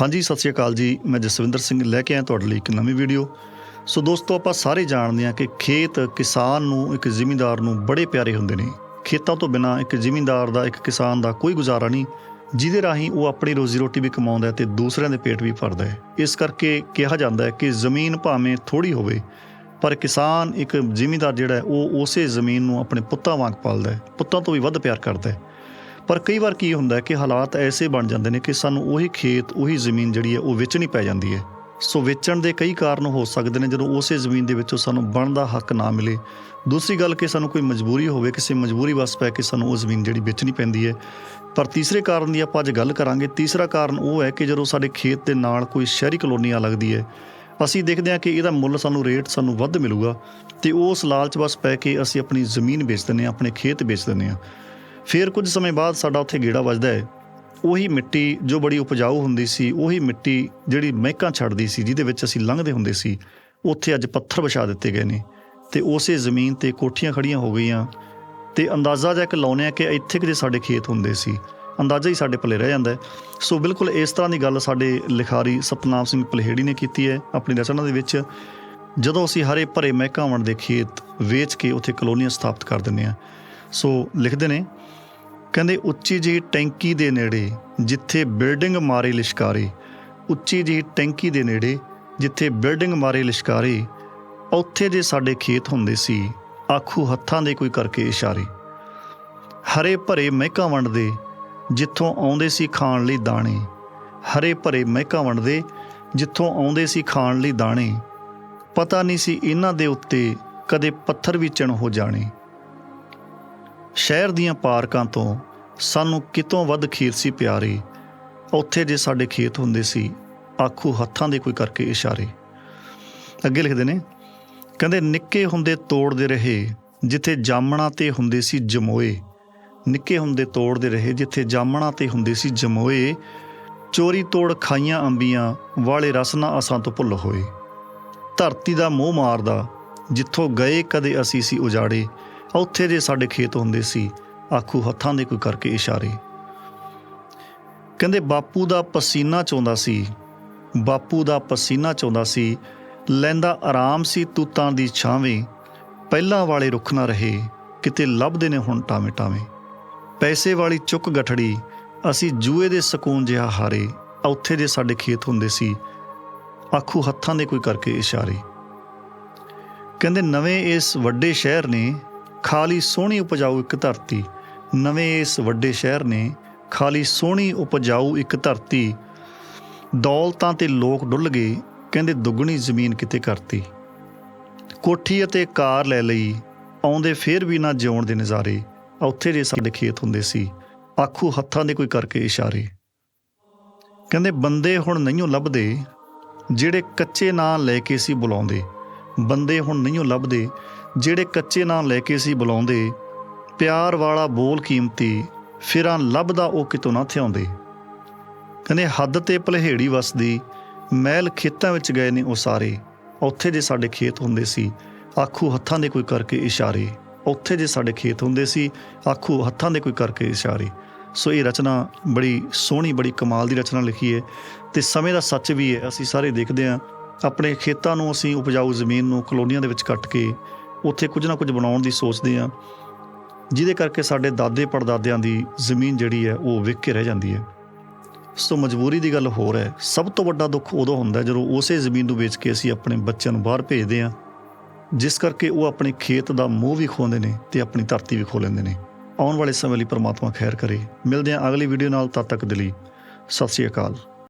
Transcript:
ਹਾਂਜੀ, ਸਤਿ ਸ਼੍ਰੀ ਅਕਾਲ ਜੀ। ਮੈਂ ਜਸਵਿੰਦਰ ਸਿੰਘ ਲੈ ਕੇ ਆਇਆ ਤੁਹਾਡੇ ਲਈ ਇੱਕ ਨਵੀਂ ਵੀਡੀਓ। ਸੋ ਦੋਸਤੋ, ਆਪਾਂ ਸਾਰੇ ਜਾਣਦੇ ਹਾਂ ਕਿ ਖੇਤ ਕਿਸਾਨ ਨੂੰ, ਇੱਕ ਜ਼ਿਮੀਂਦਾਰ ਨੂੰ ਬੜੇ ਪਿਆਰੇ ਹੁੰਦੇ ਨੇ। ਖੇਤਾਂ ਤੋਂ ਬਿਨਾ ਇੱਕ ਜ਼ਿਮੀਂਦਾਰ ਦਾ, ਇੱਕ ਕਿਸਾਨ ਦਾ ਕੋਈ ਗੁਜ਼ਾਰਾ ਨਹੀਂ। ਜਿਹਦੇ ਰਾਹੀਂ ਉਹ ਆਪਣੀ ਰੋਜ਼ੀ ਰੋਟੀ ਵੀ ਕਮਾਉਂਦਾ ਹੈ ਤੇ ਦੂਸਰਿਆਂ ਦੇ ਪੇਟ ਵੀ ਭਰਦਾ ਹੈ। ਇਸ ਕਰਕੇ ਕਿਹਾ ਜਾਂਦਾ ਹੈ ਕਿ ਜ਼ਮੀਨ ਭਾਵੇਂ ਥੋੜੀ ਹੋਵੇ, ਪਰ ਕਿਸਾਨ ਇੱਕ ਜ਼ਿਮੀਂਦਾਰ ਜਿਹੜਾ ਉਹ ਉਸੇ ਜ਼ਮੀਨ ਨੂੰ ਆਪਣੇ ਪੁੱਤਾਂ ਵਾਂਗ ਪਾਲਦਾ ਹੈ। ਪੁੱਤਾਂ ਤੋਂ ਵੀ ਵੱਧ ਪਿਆਰ ਕਰਦਾ ਹੈ। ਪਰ ਕਈ ਵਾਰ ਕੀ ਹੁੰਦਾ ਕਿ ਹਾਲਾਤ ਐਸੇ ਬਣ ਜਾਂਦੇ ਨੇ ਕਿ ਸਾਨੂੰ ਉਹੀ ਖੇਤ, ਉਹੀ ਜ਼ਮੀਨ ਜਿਹੜੀ ਹੈ ਉਹ ਵੇਚਣੀ ਪੈ ਜਾਂਦੀ ਹੈ। ਸੋ ਵੇਚਣ ਦੇ ਕਈ ਕਾਰਨ ਹੋ ਸਕਦੇ ਨੇ ਜਦੋਂ ਉਸੇ ਜ਼ਮੀਨ ਦੇ ਵਿੱਚੋਂ ਸਾਨੂੰ ਬਣਦਾ ਹੱਕ ਨਾ ਮਿਲੇ। ਦੂਸਰੀ ਗੱਲ ਕਿ ਸਾਨੂੰ ਕੋਈ ਮਜਬੂਰੀ ਹੋਵੇ, ਕਿਸੇ ਮਜਬੂਰੀ ਵਸ ਪੈ ਕੇ ਸਾਨੂੰ ਉਹ ਜ਼ਮੀਨ ਜਿਹੜੀ ਵੇਚਣੀ ਪੈਂਦੀ ਹੈ। ਪਰ ਤੀਸਰੇ ਕਾਰਨ ਦੀ ਆਪਾਂ ਅੱਜ ਗੱਲ ਕਰਾਂਗੇ। ਤੀਸਰਾ ਕਾਰਨ ਉਹ ਹੈ ਕਿ ਜਦੋਂ ਸਾਡੇ ਖੇਤ ਦੇ ਨਾਲ ਕੋਈ ਸ਼ਹਿਰੀ ਕਲੋਨੀ ਆ ਲੱਗਦੀ ਹੈ, ਅਸੀਂ ਦੇਖਦੇ ਹਾਂ ਕਿ ਇਹਦਾ ਮੁੱਲ ਸਾਨੂੰ ਰੇਟ ਸਾਨੂੰ ਵੱਧ ਮਿਲੂਗਾ ਤੇ ਉਸ ਲਾਲਚ ਵਸ ਪੈ ਕੇ ਅਸੀਂ ਆਪਣੀ ਜ਼ਮੀਨ ਵੇਚ ਦਿੰਦੇ ਹਾਂ, ਆਪਣੇ ਖੇਤ ਵੇਚ ਦਿੰਦੇ ਹਾਂ। ਫਿਰ ਕੁਝ ਸਮੇਂ ਬਾਅਦ ਸਾਡਾ ਉੱਥੇ ਗੇੜਾ ਵੱਜਦਾ ਹੈ। ਉਹੀ ਮਿੱਟੀ ਜੋ ਬੜੀ ਉਪਜਾਊ ਹੁੰਦੀ ਸੀ, ਉਹੀ ਮਿੱਟੀ ਜਿਹੜੀ ਮਹਿਕਾਂ ਛੱਡਦੀ ਸੀ, ਜਿਹਦੇ ਵਿੱਚ ਅਸੀਂ ਲੰਘਦੇ ਹੁੰਦੇ ਸੀ, ਉੱਥੇ ਅੱਜ ਪੱਥਰ ਵਿਛਾ ਦਿੱਤੇ ਗਏ ਨੇ। ਤੇ ਉਸੇ ਜ਼ਮੀਨ ਤੇ ਕੋਠੀਆਂ ਖੜੀਆਂ ਹੋ ਗਈਆਂ। ਤੇ ਅੰਦਾਜ਼ਾ ਜਿਹਾ ਕਿ ਲਾਉਂਦੇ ਆ ਕਿ ਇੱਥੇ ਕਿਤੇ ਸਾਡੇ ਖੇਤ ਹੁੰਦੇ ਸੀ। ਅੰਦਾਜ਼ਾ ਹੀ ਸਾਡੇ ਪੱਲੇ ਰਹਿ ਜਾਂਦਾ ਸੋ ਬਿਲਕੁਲ ਇਸ ਤਰ੍ਹਾਂ ਦੀ ਗੱਲ ਸਾਡੇ ਲਿਖਾਰੀ ਸਤਨਾਮ ਸਿੰਘ ਪਲਹੇੜੀ ਨੇ ਕੀਤੀ ਹੈ ਆਪਣੀ ਰਚਨਾ ਦੇ ਵਿੱਚ। ਜਦੋਂ ਅਸੀਂ ਹਰੇ ਭਰੇ ਮਹਿਕਾਵਣ ਦੇ ਖੇਤ ਵੇਚ ਕੇ ਉੱਥੇ ਕਲੋਨੀਆਂ ਸਥਾਪਿਤ ਕਰ ਦਿੰਦੇ ਆ ਸੋ ਲਿਖਦੇ ਨੇ ਕਹਿੰਦੇ ਉੱਚੀ ਜਿਹੀ ਟੈਂਕੀ ਦੇ ਨੇੜੇ, ਜਿੱਥੇ ਬਿਲਡਿੰਗ ਮਾਰੇ ਲਿਸ਼ਕਾਰੇ, ਉੱਚੀ ਜਿਹੀ ਟੈਂਕੀ ਦੇ ਨੇੜੇ, ਜਿੱਥੇ ਬਿਲਡਿੰਗ ਮਾਰੇ ਲਿਸ਼ਕਾਰੇ, ਉੱਥੇ ਦੇ ਸਾਡੇ ਖੇਤ ਹੁੰਦੇ ਸੀ, ਆਖੂ ਹੱਥਾਂ ਦੇ ਕੋਈ ਕਰਕੇ ਇਸ਼ਾਰੇ। ਹਰੇ ਭਰੇ ਮਹਿਕਾਂ ਵੰਡਦੇ, ਜਿੱਥੋਂ ਆਉਂਦੇ ਸੀ ਖਾਣ ਲਈ ਦਾਣੇ। ਹਰੇ ਭਰੇ ਮਹਿਕਾਂ ਵੰਡਦੇ, ਜਿੱਥੋਂ ਆਉਂਦੇ ਸੀ ਖਾਣ ਲਈ ਦਾਣੇ। ਪਤਾ ਨਹੀਂ ਸੀ ਇਹਨਾਂ ਦੇ ਉੱਤੇ ਕਦੇ ਪੱਥਰ ਵੀ ਚਣ ਹੋ ਜਾਣੇ। ਸ਼ਹਿਰ ਦੀਆਂ ਪਾਰਕਾਂ ਤੋਂ ਸਾਨੂੰ ਕਿਤੋਂ ਵੱਧ ਖੀਰ ਸੀ ਪਿਆਰੇ? ਉੱਥੇ ਜੇ ਸਾਡੇ ਖੇਤ ਹੁੰਦੇ ਸੀ, ਆਖੂ ਹੱਥਾਂ ਦੇ ਕੋਈ ਕਰਕੇ ਇਸ਼ਾਰੇ। ਅੱਗੇ ਲਿਖਦੇ ਨੇ, ਕਹਿੰਦੇ, ਨਿੱਕੇ ਹੁੰਦੇ ਤੋੜਦੇ ਰਹੇ ਜਿੱਥੇ ਜਾਮਣਾ ਤੇ ਹੁੰਦੇ ਸੀ ਜਮੋਏ। ਨਿੱਕੇ ਹੁੰਦੇ ਤੋੜਦੇ ਰਹੇ ਜਿੱਥੇ ਜਾਮਣਾ ਤੇ ਹੁੰਦੇ ਸੀ ਜਮੋਏ। ਚੋਰੀ ਤੋੜ ਖਾਈਆਂ ਅੰਬੀਆਂ, ਵਾਲੇ ਰਸਨਾ ਅਸਾਂ ਤੋਂ ਭੁੱਲ ਹੋਏ। ਧਰਤੀ ਦਾ ਮੋਹ ਮਾਰਦਾ, ਜਿੱਥੋਂ ਗਏ ਕਦੇ ਅਸੀਂ ਸੀ ਉਜਾੜੇ। ਉੱਥੇ ਦੇ ਸਾਡੇ ਖੇਤ ਹੁੰਦੇ ਸੀ, ਆਖੂ ਹੱਥਾਂ ਦੇ ਕੋਈ ਕਰਕੇ ਇਸ਼ਾਰੇ। ਕਹਿੰਦੇ ਬਾਪੂ ਦਾ ਪਸੀਨਾ ਚੋਂਦਾ ਸੀ, ਬਾਪੂ ਦਾ ਪਸੀਨਾ ਚੋਂਦਾ ਸੀ, ਲੈਂਦਾ ਆਰਾਮ ਸੀ ਤੂਤਾਂ ਦੀ ਛਾਵੇਂ, ਪਹਿਲਾਂ ਵਾਲੇ ਰੁੱਖ ਨਾ ਰਹੇ, ਕਿਤੇ ਲੱਭਦੇ ਨੇ ਹੁਣ ਟਾਵੇਂ ਟਾਵੇਂ ਪੈਸੇ ਵਾਲੀ ਚੁੱਕ ਗਠੜੀ, ਅਸੀਂ ਜੂਏ ਦੇ ਸਕੂਨ ਜਿਹਾ ਹਾਰੇ ਉੱਥੇ ਦੇ ਸਾਡੇ ਖੇਤ ਹੁੰਦੇ ਸੀ, ਆਖੂ ਹੱਥਾਂ ਦੇ ਕੋਈ ਕਰਕੇ ਇਸ਼ਾਰੇ। ਕਹਿੰਦੇ ਨਵੇਂ ਇਸ ਵੱਡੇ ਸ਼ਹਿਰ ਨੇ ਖਾਲੀ ਸੋਹਣੀ ਉਪਜਾਊ ਇੱਕ ਧਰਤੀ। ਨਵੇਂ ਇਸ ਵੱਡੇ ਸ਼ਹਿਰ ਨੇ ਖਾਲੀ ਸੋਹਣੀ ਉਪਜਾਊ ਇੱਕ ਧਰਤੀ। ਦੌਲਤਾਂ ਤੇ ਲੋਕ ਡੁੱਲ ਗਏ, ਕਹਿੰਦੇ ਦੁੱਗਣੀ ਜ਼ਮੀਨ ਕਿਤੇ ਕਰਤੀ। ਕੋਠੀ ਅਤੇ ਕਾਰ ਲੈ ਲਈ, ਆਉਂਦੇ ਫੇਰ ਵੀ ਨਾ ਜਿਉਣ ਦੇ ਨਜ਼ਾਰੇ। ਉੱਥੇ ਜੇ ਸਾਡੇ ਖੇਤ ਹੁੰਦੇ ਸੀ, ਆਖੂ ਹੱਥਾਂ ਦੇ ਕੋਈ ਕਰਕੇ ਇਸ਼ਾਰੇ। ਕਹਿੰਦੇ ਬੰਦੇ ਹੁਣ ਨਹੀਂਓ ਲੱਭਦੇ, ਜਿਹੜੇ ਕੱਚੇ ਨਾਂ ਲੈ ਕੇ ਸੀ ਬੁਲਾਉਂਦੇ। ਬੰਦੇ ਹੁਣ ਨਹੀਂਓ ਲੱਭਦੇ ਜਿਹੜੇ ਕੱਚੇ ਨਾਂ ਲੈ ਕੇ ਸੀ ਬੁਲਾਉਂਦੇ, ਪਿਆਰ ਵਾਲਾ ਬੋਲ ਕੀਮਤੀ ਫਿਰਾਂ ਲੱਭਦਾ ਉਹ ਕਿਤੋਂ ਨਾ ਥਿਆਉਂਦੇ। ਕਹਿੰਦੇ, ਹੱਦ ਤੇ ਭਲਹੇੜੀ ਵਸਦੀ, ਮਹਿਲ ਖੇਤਾਂ ਵਿੱਚ ਗਏ ਨੇ ਉਹ ਸਾਰੇ। ਉੱਥੇ ਜੇ ਸਾਡੇ ਖੇਤ ਹੁੰਦੇ ਸੀ, ਆਖੂ ਹੱਥਾਂ ਦੇ ਕੋਈ ਕਰਕੇ ਇਸ਼ਾਰੇ। ਉੱਥੇ ਜੇ ਸਾਡੇ ਖੇਤ ਹੁੰਦੇ ਸੀ, ਆਖੂ ਹੱਥਾਂ ਦੇ ਕੋਈ ਕਰਕੇ ਇਸ਼ਾਰੇ। ਸੋ ਇਹ ਰਚਨਾ ਬੜੀ ਸੋਹਣੀ, ਬੜੀ ਕਮਾਲ ਦੀ ਰਚਨਾ ਲਿਖੀ ਹੈ ਤੇ ਸਮੇਂ ਦਾ ਸੱਚ ਵੀ ਹੈ। ਅਸੀਂ ਸਾਰੇ ਦੇਖਦੇ ਹਾਂ, ਆਪਣੇ ਖੇਤਾਂ ਨੂੰ ਅਸੀਂ ਉਪਜਾਊ ਜ਼ਮੀਨ ਨੂੰ ਕਲੋਨੀਆਂ ਦੇ ਵਿੱਚ ਕੱਟ ਕੇ ਉੱਥੇ ਕੁਝ ਨਾ ਕੁਝ ਬਣਾਉਣ ਦੀ ਸੋਚਦੇ ਹਾਂ। ਜਿਹਦੇ ਕਰਕੇ ਸਾਡੇ ਦਾਦੇ ਪੜਦਾਦਿਆਂ ਦੀ ਜ਼ਮੀਨ ਜਿਹੜੀ ਹੈ, ਉਹ ਵਿਕ ਕੇ ਰਹਿ ਜਾਂਦੀ ਹੈ। ਸੋ ਮਜਬੂਰੀ ਦੀ ਗੱਲ ਹੋਰ ਹੈ। ਸਭ ਤੋਂ ਵੱਡਾ ਦੁੱਖ ਉਦੋਂ ਹੁੰਦਾ ਜਦੋਂ ਉਸੇ ਜ਼ਮੀਨ ਨੂੰ ਵੇਚ ਕੇ ਅਸੀਂ ਆਪਣੇ ਬੱਚਿਆਂ ਨੂੰ ਬਾਹਰ ਭੇਜਦੇ ਹਾਂ। ਜਿਸ ਕਰਕੇ ਉਹ ਆਪਣੇ ਖੇਤ ਦਾ ਮੋਹ ਵੀ ਖੋਉਂਦੇ ਨੇ ਤੇ ਆਪਣੀ ਧਰਤੀ ਵੀ ਖੋ ਲੈਂਦੇ ਨੇ। ਆਉਣ ਵਾਲੇ ਸਮੇਂ ਲਈ ਪਰਮਾਤਮਾ ਖੈਰ ਕਰੇ। ਮਿਲਦੇ ਹਾਂ ਅਗਲੀ ਵੀਡੀਓ ਨਾਲ, ਤਦ ਤੱਕ ਦੇ ਲਈ ਸਤਿ ਸ਼੍ਰੀ ਅਕਾਲ।